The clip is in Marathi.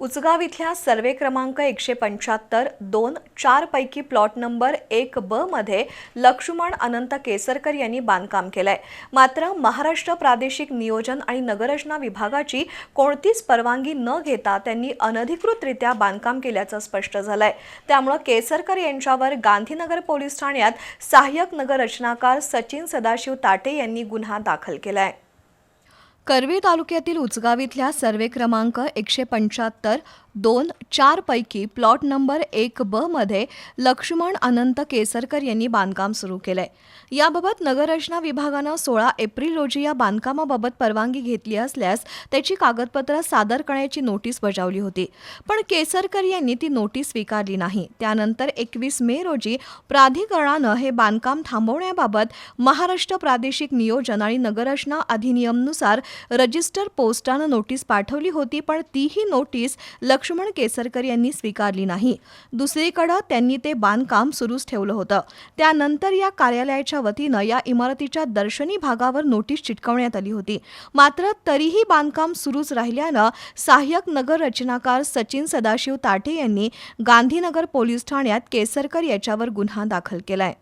उचगाव इथल्या सर्वे क्रमांक एकशे पंच्याहत्तर दोन चारपैकी प्लॉट नंबर एक ब मध्ये लक्ष्मण अनंत केसरकर यांनी बांधकाम केलंय. मात्र महाराष्ट्र प्रादेशिक नियोजन आणि नगररचना विभागाची कोणतीच परवानगी न घेता त्यांनी अनधिकृतरित्या बांधकाम केल्याचं स्पष्ट झालंय. त्यामुळं केसरकर यांच्यावर गांधीनगर पोलीस ठाण्यात सहाय्यक नगररचनाकार सचिन सदाशिव ताटे यांनी गुन्हा दाखल केलाय. करवीर तालुक्यातील उचगाव इथल्या सर्वे क्रमांक एकशे पंच्याहत्तर दोन चारपैकी प्लॉट नंबर एक ब मध्ये लक्ष्मण अनंत केसरकर यांनी बांधकाम सुरू केलंय. याबाबत नगररचना विभागानं सोळा एप्रिल रोजी या बांधकामाबाबत परवानगी घेतली असल्यास त्याची कागदपत्रं सादर करण्याची नोटीस बजावली होती. पण केसरकर यांनी ती नोटीस स्वीकारली नाही. त्यानंतर एकवीस मे रोजी प्राधिकरणानं हे बांधकाम थांबवण्याबाबत महाराष्ट्र प्रादेशिक नियोजन आणि नगररचना अधिनियमनुसार रजिस्टर पोस्टानं नोटीस पाठवली होती पण तीही नोटीस लक्ष्मण केसरकर यांनी स्वीकारली नाही. दुसरीकडं त्यांनी ते बांधकाम सुरूच ठेवलं होतं. त्यानंतर या कार्यालयाच्या वतीनं या इमारतीच्या दर्शनी भागावर नोटीस चिटकवण्यात आली होती. मात्र तरीही बांधकाम सुरूच राहिल्यानं सहाय्यक नगर रचनाकार सचिन सदाशिव ताठे यांनी गांधीनगर पोलीस ठाण्यात केसरकर याच्यावर गुन्हा दाखल केलाय.